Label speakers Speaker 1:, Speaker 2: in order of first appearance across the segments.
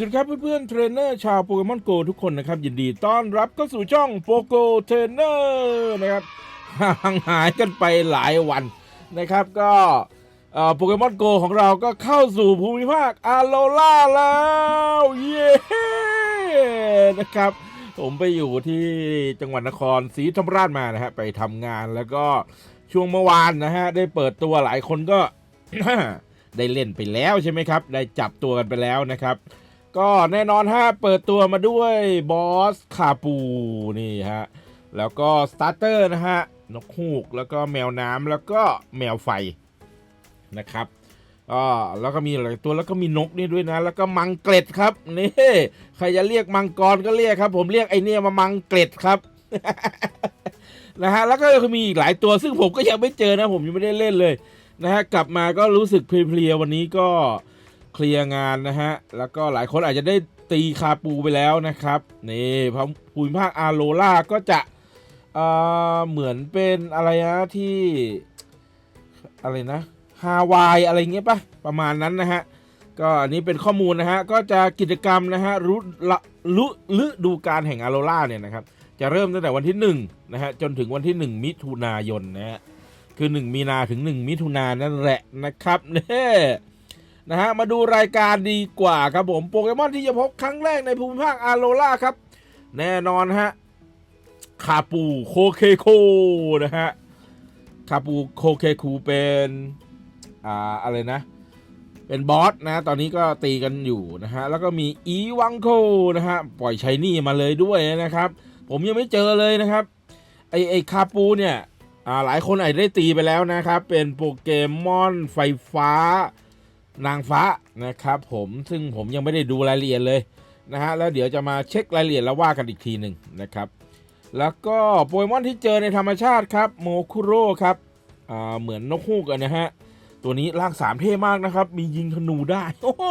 Speaker 1: สวัสดีครับเพื่อนๆเทรนเนอร์ชาวโปเกมอนโกทุกคนนะครับ ยินดีต้อนรับเข้าสู่ช่องโปโกเทรนเนอร์นะครับห่างหายกันไปหลายวันนะครับ ก็โปเกมอนโกของเราก็เข้าสู่ภูมิภาคอาโลล่าแล้วเย้นะครับ ผมไปอยู่ที่จังหวัดนครศรีธรรมราชมานะฮะไปทำงานแล้วก็ช่วงเมื่อวานนะฮะได้เปิดตัวหลายคนก็ได้เล่นไปแล้วใช่ไหมครับ ได้จับตัวกันไปแล้วนะครับ ก็แน่นอนฮะเปิดตัวมาด้วยบอสคาปูนี่ฮะ แล้วก็สตาร์เตอร์นะฮะ นกฮูก แล้วก็แมวน้ำแล้วก็แมวไฟนะครับก็แล้วก็มีหลายตัวแล้วก็มีนกนี่ด้วยนะ แล้วก็มังเกล็ดครับนี่ใครจะเรียกมังกรก็เรียกครับ ผมเรียกไอเนี่ยมามังเกล็ดครับนะฮะแล้วก็มีอีกหลายตัวซึ่งผมก็ยังไม่เจอนะ ผมยังไม่ได้เล่นเลยนะฮะกลับมาก็รู้สึกเพลียๆวันนี้ก็ เคลียร์งานนะฮะ แล้วก็หลายคนอาจจะได้ตีคาปูไปแล้วนะครับนี่พระภูมิภาคอาโลล่าก็จะเอ่อเหมือนเป็นอะไรนะที่อะไรนะฮาวายอะไรเงี้ยปะประมาณนั้นนะฮะก็อันนี้เป็นข้อมูลนะฮะก็จะกิจกรรมนะฮะรุละลุฤดูการแห่งอาโลล่าเนี่ยนะครับจะเริ่มตั้งแต่วันที่1นะฮะจนถึงวันที่ 1 มิถุนายนนะฮะคือ 1 มีนาถึง 1 มิถุนายนนั่นแหละนะครับเนี่ย นะฮะมาดูรายการดีกว่าครับผมโปเกมอนที่จะพบครั้งแรกในภูมิภาคอาโลล่าครับ แน่นอนฮะคาปูโคเคโคนะฮะคาปูโคเคคูเป็นอ่าอะไรนะ เป็นบอสนะ ตอนนี้ก็ตีกันอยู่นะฮะ แล้วก็มีอีวังโคนะฮะ ปล่อยไชนี่มาเลยด้วยนะครับ ผมยังไม่เจอเลยนะครับ ไอไอคาปูเนี่ยอ่าหลายคนอาจจะได้ตีไปแล้วนะครับ เป็นโปเกมอนไฟฟ้า นางฟ้านะครับผมซึ่งผมยังไม่ได้ดูรายละเอียดเลยนะฮะแล้วเดี๋ยวจะมาเช็ครายละเอียดแล้วว่ากันอีกทีหนึ่งนะครับ แล้วก็โปเกมอนที่เจอในธรรมชาติครับโมคุโร่ครับอ่าเหมือนนกฮูกนะฮะตัวนี้ร่างสามเท่มากนะครับ มียิงธนูได้โอ้โห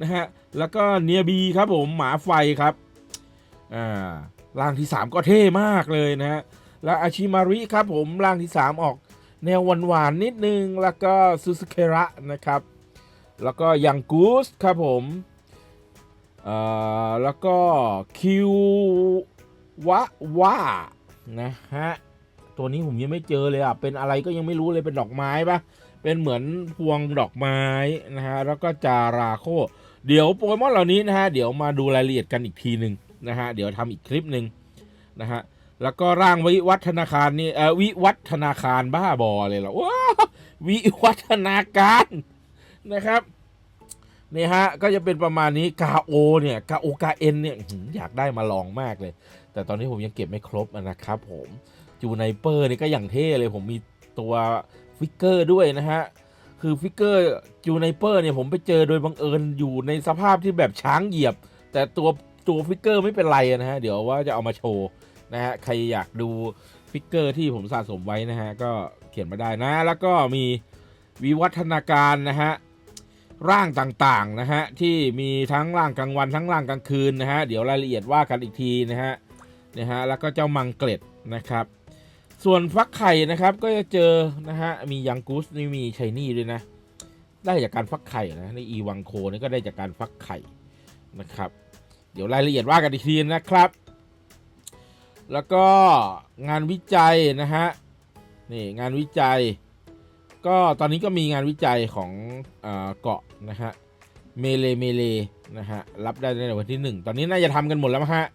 Speaker 1: นะฮะแล้วก็เนียบีครับผมหมาไฟครับอ่าร่างที่ 3 ก็เท่มากเลยนะฮะแล้วอาชิมาริครับผมร่างที่ 3 ออกแนวหวานๆนิดนึงแล้วก็ซูสเคระนะครับ แล้วก็ยังกูสครับผมอ่าแล้วก็คิววะว่านะฮะตัวนี้ผมยังไม่เจอเลยอะเป็นอะไรก็ยังไม่รู้เลยเป็นดอกไม้ปะเป็นเหมือนพวงดอกไม้นะฮะแล้วก็จาราโค เดี๋ยวโปเกมอนเหล่านี้นะฮะเดี๋ยวมาดูรายละเอียดกันอีกทีหนึ่งนะฮะเดี๋ยวทำอีกคลิปหนึ่งนะฮะแล้วก็ร่างวิวัฒนาคารนี่เออวิวัฒนาคารบ้าบอเลยเหรอว้าววิวัฒนาการ นะครับนี่ฮะก็จะเป็นประมาณนี้กาโอเนี่ยกาโอกาเอ็นเนี่ยอยากได้มาลองมากเลย แต่ตอนนี้ผมยังเก็บไม่ครบนะครับผมจูไนเปอร์นี่ก็อย่างเท่เลยผมมีตัวฟิกเกอร์ด้วยนะฮะคือฟิกเกอร์จูไนเปอร์เนี่ยผมไปเจอโดยบังเอิญอยู่ในสภาพที่แบบช้างเหยียบ แต่ตัวตัวฟิกเกอร์ไม่เป็นไรนะฮะเดี๋ยวว่าจะเอามาโชว์นะฮะใครอยากดูฟิกเกอร์ที่ผมสะสมไว้นะฮะก็เขียนมาได้นะ แล้วก็มีวิวัฒนาการนะฮะ ร่างต่างๆนะฮะที่มีทั้งร่างกลางวันทั้งร่างกลางคืนนะฮะเดี๋ยวรายละเอียดว่ากันอีกทีนะฮะนะฮะแล้วก็เจ้ามังเกล็ดนะครับ ส่วนฟักไข่นะครับก็จะเจอนะฮะมียังกูสนี่มีชัยนี่ด้วยนะได้จากการฟักไข่นะในอีวังโคนี่ก็ได้จากการฟักไข่นะครับ เดี๋ยวรายละเอียดว่ากันอีกทีนะครับ แล้วก็งานวิจัยนะฮะนี่งานวิจัย ก็ตอนนี้ก็มีงานวิจัยของเกาะนะฮะเมเลเมเลนะฮะรับได้ในวันที่ 1 ตอนนี้น่าจะทำกันหมดแล้วมะฮะ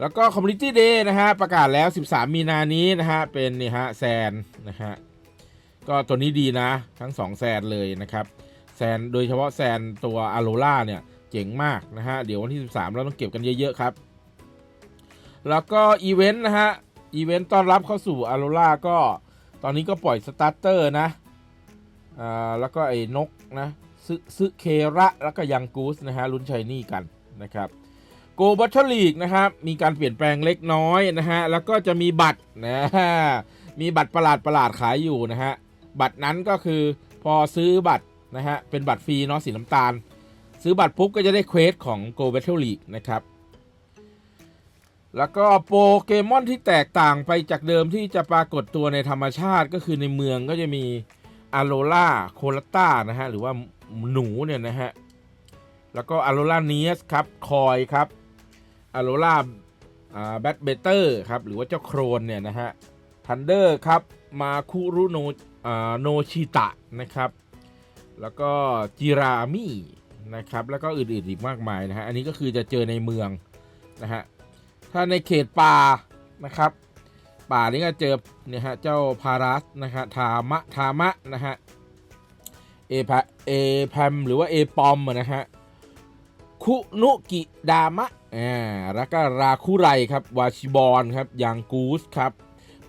Speaker 1: แล้วก็ Community Day นะฮะประกาศแล้ว 13 มีนานี้นะฮะเป็นนี่ฮะแซนนะฮะก็ตัวนี้ดีนะทั้ง 2 แซนเลยนะครับแซนโดยเฉพาะแซนตัวอ r โ r a เนี่ยเจ๋งมากนะฮะเดี๋ยววันที่ 13 เราต้องเก็บกันเยอะ ๆ ครับ แล้วก็อีเวนต์นะฮะอีเวนต์ต้อนรับเข้าสู่อ r โ r a ก็ ตอนนี้ก็ปล่อยสตาร์เตอร์นะอ่าแล้วก็ไอ้นกนะซึซึเคระแล้วก็ยังกูสนะฮะลุ้นชัยนี่กันนะครับโกบัตเทลีกนะครับมีการเปลี่ยนแปลงเล็กน้อยนะฮะแล้วก็จะมีบัตรนะฮะมีบัตรประหลาดประหลาดขายอยู่นะฮะบัตรนั้นก็คือพอซื้อบัตรนะฮะเป็นบัตรฟรีเนาะสีน้ำตาล ซื้อบัตรปุ๊บก็จะได้เควสของ Go Battle League นะครับ แล้วก็โปเกมอนที่แตกต่างไปจากเดิมที่จะปรากฏตัวในธรรมชาติก็คือในเมืองก็จะมีอโลล่าโคลต้านะฮะ หรือว่าหนูเนี่ยนะฮะ แล้วก็อ r โร a าเนียสครับ คอยครับอโร a าอ่าแบทเบเตอร์ครับ หรือว่าเจ้าโครนเนี่ยนะฮะทันเดอร์ครับ มาคุรุโนโนชิตะนะครับ แล้วก็จิรามินะครับ แล้วก็อื่นๆอีกมากมายนะฮะ อันนี้ก็คือจะเจอในเมืองนะฮะ ถ้าในเขตป่านะครับ ป่านี้ก็เจอเนี่ยฮะเจ้าพารัสนะฮะทามะทามะนะฮะเอพเอแพมหรือว่าเอปอมนะฮะคุนุกิดามะอ่าแล้วก็ราคุไรครับวาชิบอนครับยางกูสครับ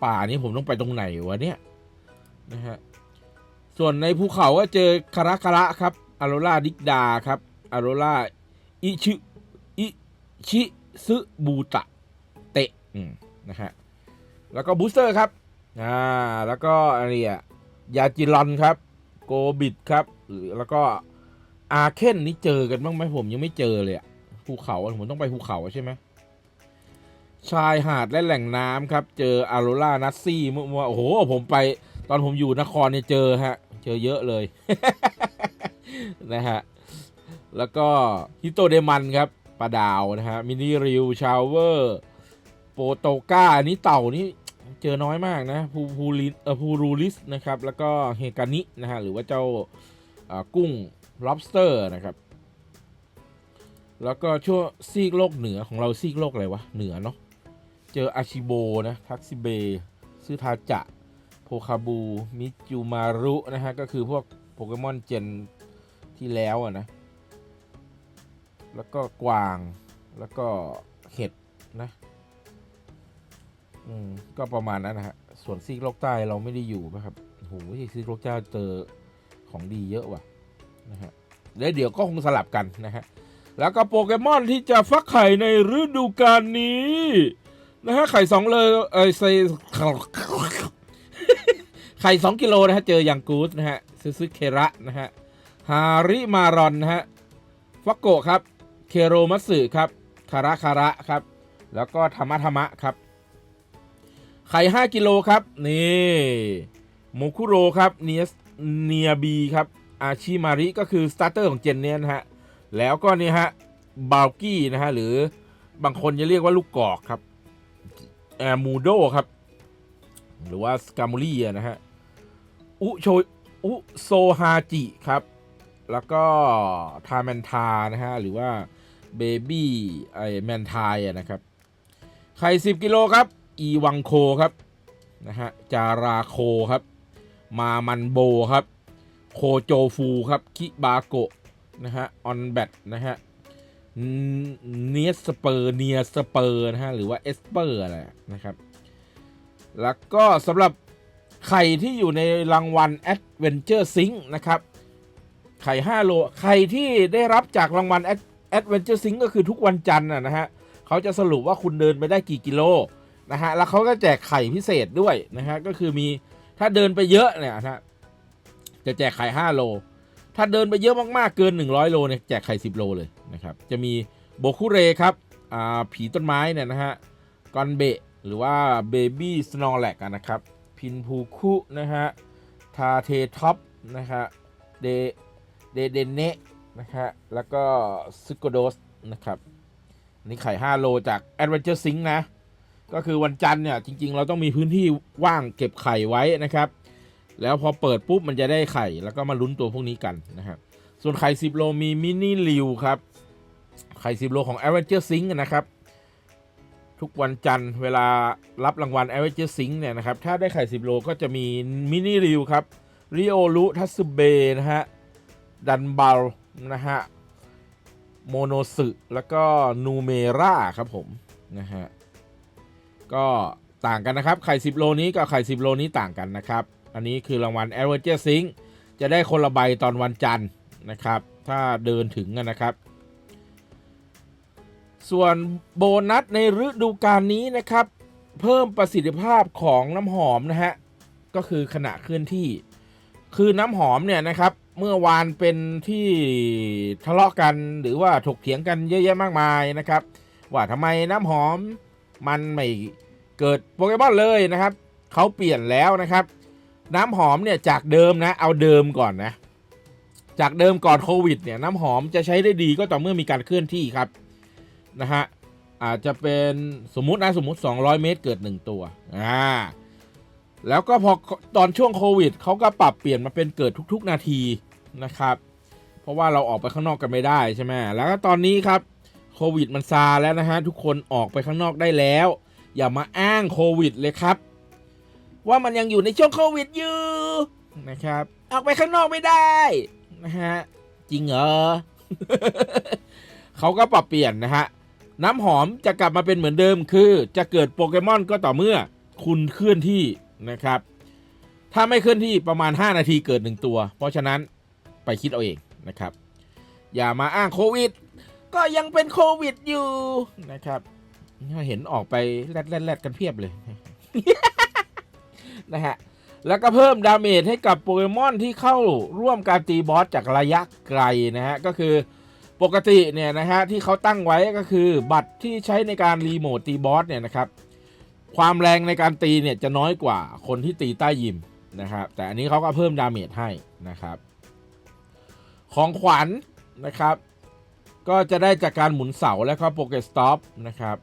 Speaker 1: ป่านี้ผมต้องไปตรงไหนวะเนี่ยนะฮะส่วนในภูเขาก็เจอคาราคาระครับอโรราดิกดาครับอโรราอิชิอิชิซึบูตะ อืมนะฮะแล้วก็บูสเตอร์ครับอ่าแล้วก็อะไรอะยาจิรอนครับ โกบิดครับ หรือแล้วก็อาเคนนี่เจอกันบ้างไหมผมยังไม่เจอเลยอะภูเขาผมต้องไปภูเขาใช่ไหมชายหาดและแหล่งน้ำครับ เจออาโรรานัสซี่เมื่อว่าโอ้โหผมไป ตอนผมอยู่นครเนี่ยเจอฮะ เจอเยอะเลย นะฮะ แล้วก็ฮิโตเดมันครับปลาดาวนะฮะมินิริวชาวเวอร์ โปโตกาอันนี้เต่านี่เจอน้อยมากนะพูพูลิเออพูรูลิสนะครับ แล้วก็เฮกานินะฮะหรือว่าเจ้าอ่ากุ้ง lobster นะครับ แล้วก็ช่วงซีกโลกเหนือของเราซีกโลกอะไรวะ เหนือเนาะเจออาชิโบนะทักซิเบซึทาจะโพคาบู มิจูมารุนะฮะ ก็คือพวกโปเกมอนเจนที่แล้วอะนะ แล้วก็กวางแล้วก็เห็ดนะ อืมก็ประมาณนั้นนะฮะ ส่วนซีกโลกใต้เราไม่ได้อยู่นะครับโอ้โหซีกโลกใต้เจอของดีเยอะว่ะนะฮะแล้วเดี๋ยวก็คงสลับกันนะฮะ แล้วก็โปเกมอนที่จะฟักไข่ในฤดูกาลนี้นะฮะไข่สองเลยเอ้ยใส่ไข่สองกิโลนะฮะ เจออย่างกูสนะฮะซึซึเคระนะฮะ ฮาริมารอนนะฮะฟักโกะครับ เคโรมัตสึครับคาระคาระครับ แล้วก็ธรรมะธรรมะครับ ไข่5กิโลครับ นี่โมคุโรครับเนียสเนียบีครับ อาชิมาริก็คือสตาร์เตอร์ของเจนเนี้ยนะฮะ แล้วก็นี่ฮะบาลกี้นะฮะ หรือบางคนจะเรียกว่าลูกกอกครับแอมูโดครับ หรือว่าสกามูรี่นะฮะ อุโชอุโซฮาจิครับ แล้วก็ทาแมนทานะฮะ หรือว่าเบบี้ไอแมนทายนะครับ ไข่ 10 กิโลครับ อีวังโคครับนะฮะจาราโคครับ มามันโบครับ โคโจฟูครับ คิบาโกะนะฮะออนแบทนะฮะเนียสเปอร์เนียสเปอร์นะฮะหรือว่าเอสเปอร์อะไรนะครับแล้วก็สำหรับไข่ที่อยู่ในรางวัล Adventure Sync นะครับ ไข่ 5 โล ไข่ที่ได้รับจากรางวัล Adventure Sync ก็คือทุกวันจันทร์นะฮะ เขาจะสรุปว่าคุณเดินไปได้กี่กิโล นะฮะแล้วเขาก็แจกไข่พิเศษด้วยนะฮะก็คือมีถ้าเดินไปเยอะเนี่ยนะฮะจะแจกไข่5โล ถ้าเดินไปเยอะมากๆเกิน 100 โลเนี่ยแจกไข่ 10 โลเลยนะครับจะมีโบคุเรครับอ่าผีต้นไม้เนี่ยนะฮะกอนเบะหรือว่าเบบี้สโนแลกนะครับพินพูคุนะฮะทาเทท็อปนะฮะเดเดเดเนะนะฮะแล้วก็ซึโกโดสนะครับนนี่ไข่ 5 โลจาก Adventure Sync นะ ก็คือวันจันทร์เนี่ยจริง ๆ เราต้องมีพื้นที่ว่างเก็บไข่ไว้นะครับ แล้วพอเปิดปุ๊บมันจะได้ไข่แล้วก็มาลุ้นตัวพวกนี้กันนะครับ ส่วนไข่ 10 โลมีมินิลิวครับ ไข่ 10 โลของ Adventure Sync นะครับ ทุกวันจันทร์เวลารับรางวัล Adventure Sync เนี่ยนะครับ ถ้าได้ไข่ 10 โลก็จะมีมินิริวครับริโอรุทัสเบนะฮะดันบัลนะฮะโมโนสึแล้วก็นูเมราครับผมนะฮะ ก็ต่างกันนะครับ ไข่ 10 โลนี้กับไข่ 10 โลนี้ต่างกันนะครับ อันนี้คือรางวัล a v e r a g e Sync จะได้คนละใบตอนวันจันทร์นะครับ ถ้าเดินถึงนะครับ ส่วนโบนัสในฤดูกาลนี้นะครับ เพิ่มประสิทธิภาพของน้ำหอมนะฮะ ก็คือขณะเคลื่อนที่ คือน้ำหอมเนี่ยนะครับ เมื่อวานเป็นที่ทะเลาะกันหรือว่าถกเถียงกันเยอะแยะมากมายนะครับ ว่าทำไมน้ำหอมมันไม่ เกิดโปเกมอนเลยนะครับเขาเปลี่ยนแล้วนะครับ น้ำหอมเนี่ยจากเดิมนะเอาเดิมก่อนนะจากเดิมก่อนโควิดเนี่ยน้ำหอมจะใช้ได้ดีก็ต่อเมื่อมีการเคลื่อนที่ครับนะฮะอาจจะเป็นสมมตินะสมมติ 200 เมตรเกิด 1 ตัวอ่าแล้วก็พอตอนช่วงโควิดเขาก็ปรับเปลี่ยนมาเป็นเกิดทุก ๆ นาทีนะครับเพราะว่าเราออกไปข้างนอกกันไม่ได้ใช่ไหมแล้วก็ตอนนี้ครับโควิดมันซาแล้วนะฮะทุกคนออกไปข้างนอกได้แล้ว อย่ามาอ้างโควิดเลยครับ ว่ามันยังอยู่ในช่วงโควิดอยู่นะครับ ออกไปข้างนอกไม่ได้นะฮะจริงเหรอเขาก็ปรับเปลี่ยนนะฮะน้ำหอมจะกลับมาเป็นเหมือนเดิมคือ จะเกิดโปเกมอนก็ต่อเมื่อคุณเคลื่อนที่นะครับ ถ้าไม่เคลื่อนที่ประมาณ 5 นาทีเกิดหนึ่งตัว เพราะฉะนั้นไปคิดเอาเองนะครับ อย่ามาอ้างโควิด ก็ยังเป็นโควิดอยู่นะครับ เห็นออกไปแรดๆๆกันเพียบเลย นะฮะ แล้วก็เพิ่มดาเมจให้กับโปเกมอนที่เข้าร่วมการตีบอสจากระยะไกลนะฮะ ก็คือปกติเนี่ยนะฮะที่เขาตั้งไว้ก็คือบัตรที่ใช้ในการรีโมทตีบอสเนี่ยนะครับ ความแรงในการตีเนี่ยจะน้อยกว่าคนที่ตีใต้ยิมนะครับ แต่อันนี้เขาก็เพิ่มดาเมจให้นะครับ ของขวัญนะครับ ก็จะได้จากการหมุนเสาและก็โปเกสต็อปนะครับ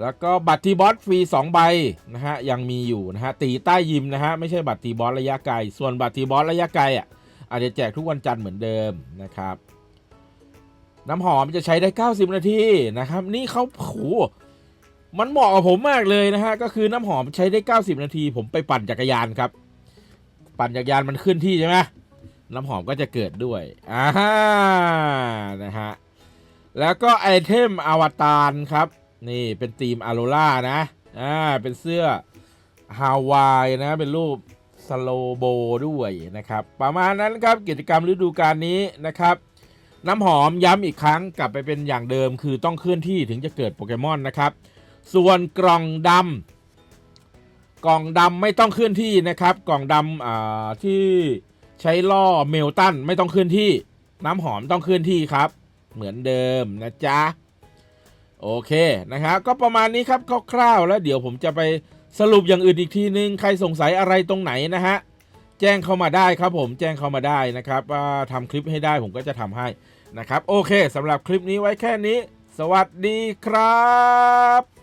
Speaker 1: แล้วก็บัตรตีบอสฟรี2ใบนะฮะยังมีอยู่นะฮะตีใต้ยิมนะฮะไม่ใช่บัตรตีบอสระยะไกล ส่วนบัตรตีบอสระยะไกลอะอาจจะแจกทุกวันจันทร์เหมือนเดิมนะครับ น้ำหอมจะใช้ได้ 90 นาทีนะครับ นี่เขาโหมันเหมาะกับผมมากเลยนะฮะก็คือน้ำหอมใช้ได้ 90 นาที ผมไปปั่นจักรยานครับ ปั่นจักรยานมันขึ้นที่ใช่ไหมน้ำหอมก็จะเกิดด้วยอ่านะฮะแล้วก็ไอเทมอวตารครับ นี่เป็นทีมอาโรล่านะอ่าเป็นเสื้อฮาวายนะ เป็นรูปสโลโบด้วยนะครับ ประมาณนั้นครับกิจกรรมฤดูกาลนี้นะครับน้ำหอมย้ำอีกครั้งกลับไปเป็นอย่างเดิมคือต้องเคลื่อนที่ถึงจะเกิดโปเกมอนนะครับ ส่วนกล่องดำกล่องดำไม่ต้องเคลื่อนที่นะครับ กล่องดำอ่าที่ใช้ล่อเมลตันไม่ต้องเคลื่อนที่ น้ำหอมต้องเคลื่อนที่ครับ เหมือนเดิมนะจ๊ะ โอเคนะครับก็ประมาณนี้ครับคร่าวๆแล้วเดี๋ยวผมจะไปสรุปอย่างอื่นอีกทีนึง ใครสงสัยอะไรตรงไหนนะฮะแจ้งเข้ามาได้ครับผมแจ้งเข้ามาได้นะครับว่าทำคลิปให้ได้ผมก็จะทำให้นะครับ โอเคสำหรับคลิปนี้ไว้แค่นี้ สวัสดีครับ